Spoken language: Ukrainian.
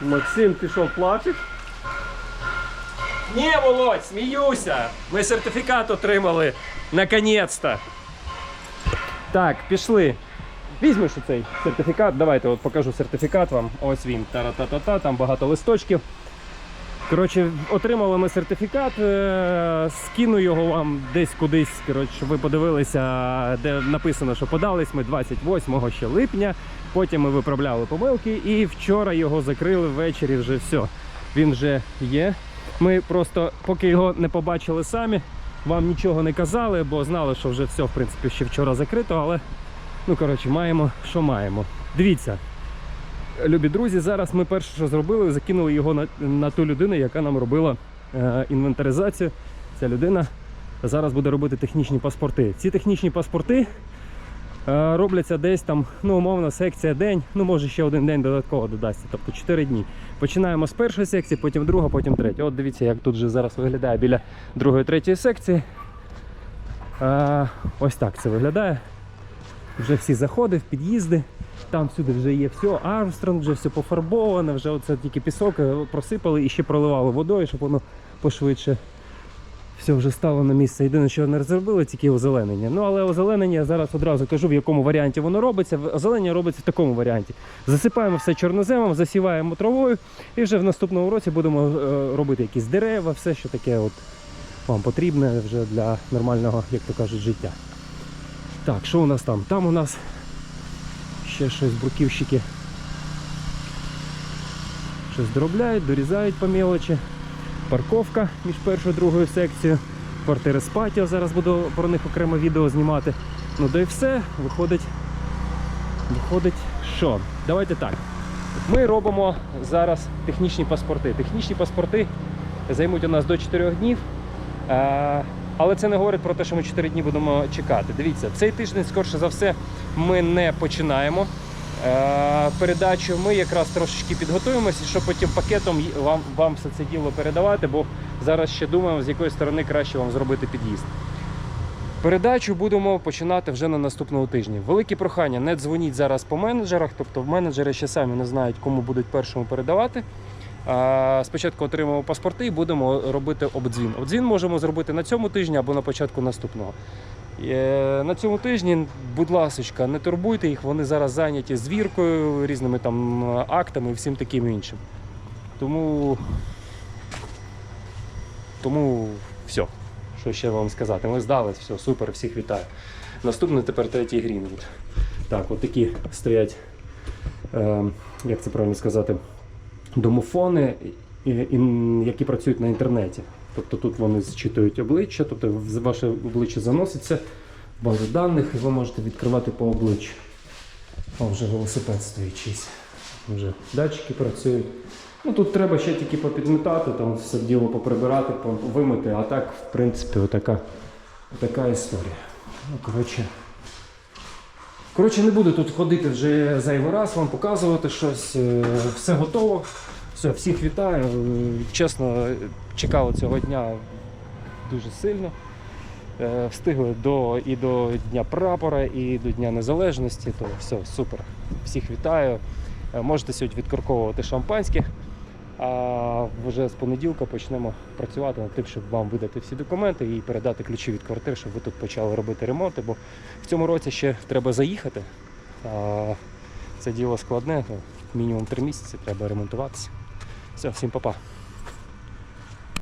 Максим пішов плачеш. Ні, Володь, сміюся. Ми сертифікат отримали. Наконець-то. Так, пішли. Візьмеш цей сертифікат. Давайте от покажу сертифікат вам. Ось він. Та-ра-та-та-та, там багато листочків. Коротше, отримали ми сертифікат, е, скину його вам десь кудись, коротше, щоб ви подивилися, де написано, що подались ми 28 ще липня. Потім ми виправляли помилки і вчора його закрили ввечері вже все. Він вже є. Ми просто, поки його не побачили самі, вам нічого не казали, бо знали, що вже все, в принципі, ще вчора закрито, але ну коротше, маємо, що маємо. Дивіться, любі друзі, зараз ми перше, що зробили, закинули його на, на ту людину, яка нам робила е, інвентаризацію. Ця людина зараз буде робити технічні паспорти. Ці технічні паспорти е, робляться десь там, ну, умовно, секція день, ну може ще один день додатково додасться, тобто 4 дні. Починаємо з першої секції, потім друга, потім третя. От дивіться, як тут вже зараз виглядає біля другої, третьої секції. Е, ось так це виглядає. Вже всі заходи, в під'їзди. Там всюди вже є все, Армстронг, вже все пофарбоване, вже оце тільки пісок е, просипали і ще проливали водою, щоб воно пошвидше все вже стало на місце. Єдине, що не зробили, тільки озеленення. Ну але озеленення я зараз одразу кажу, в якому варіанті воно робиться. Озеленення робиться в такому варіанті. Засипаємо все чорноземом, засіваємо травою, і вже в наступному році будемо е, робити якісь дерева, все, що таке от вам потрібне вже для нормального, як то кажуть, життя. Так, що у нас там? Там у нас ще щось бруківщики щось доробляють, дорізають по мелочі. Парковка між першою і другою секцією. Квартири з патіо, зараз буду про них окремо відео знімати. Ну да і все, виходить. Виходить, що? Давайте так. Ми робимо зараз технічні паспорти. Технічні паспорти займуть у нас до 4 днів. Але це не говорить про те, що ми 4 дні будемо чекати. Дивіться, цей тиждень, скорше за все, ми не починаємо е, передачу. Ми якраз трошечки підготуємося, щоб потім пакетом вам, вам все це діло передавати, бо зараз ще думаємо, з якої сторони краще вам зробити під'їзд. Передачу будемо починати вже на наступному тижні. Велике прохання, не дзвоніть зараз по менеджерах, тобто менеджери ще самі не знають, кому будуть першому передавати. Спочатку отримаємо паспорти і будемо робити обдзвін. Обдзвін можемо зробити на цьому тижні або на початку наступного. Е, На цьому тижні, будь ласка, не турбуйте їх, вони зараз зайняті звіркою, різними там актами і всім таким іншим. Тому, тому все. Що ще вам сказати? Ми здались, все, супер, всіх вітаю. Наступний тепер третій Грінвуд. Так, от такі стоять, е, як це правильно сказати, домофони, які працюють на інтернеті. Тобто тут вони зчитують обличчя, тобто ваше обличчя заноситься в базу даних, і ви можете відкривати по обличчю. О, вже велосипед стоїть. Вже датчики працюють. Ну тут треба ще тільки попідмітати, там все діло поприбирати, по- вимити, а так, в принципі, отака, отака історія. Ну, коротше. Коротше, не буду тут ходити вже зайвий раз, вам показувати щось. Е, Все готово. Все, всіх вітаю. Е, Чесно, чекали цього дня дуже сильно. Е, Встигли до, і до Дня прапора, і до Дня Незалежності, то все, супер. Всіх вітаю. Можете сьогодні відкорковувати шампанське. А вже з понеділка почнемо працювати над тим, щоб вам видати всі документи і передати ключі від квартир, щоб ви тут почали робити ремонти. Бо в цьому році ще треба заїхати. А це діло складне, то мінімум три місяці треба ремонтуватися. Все, всім па-па.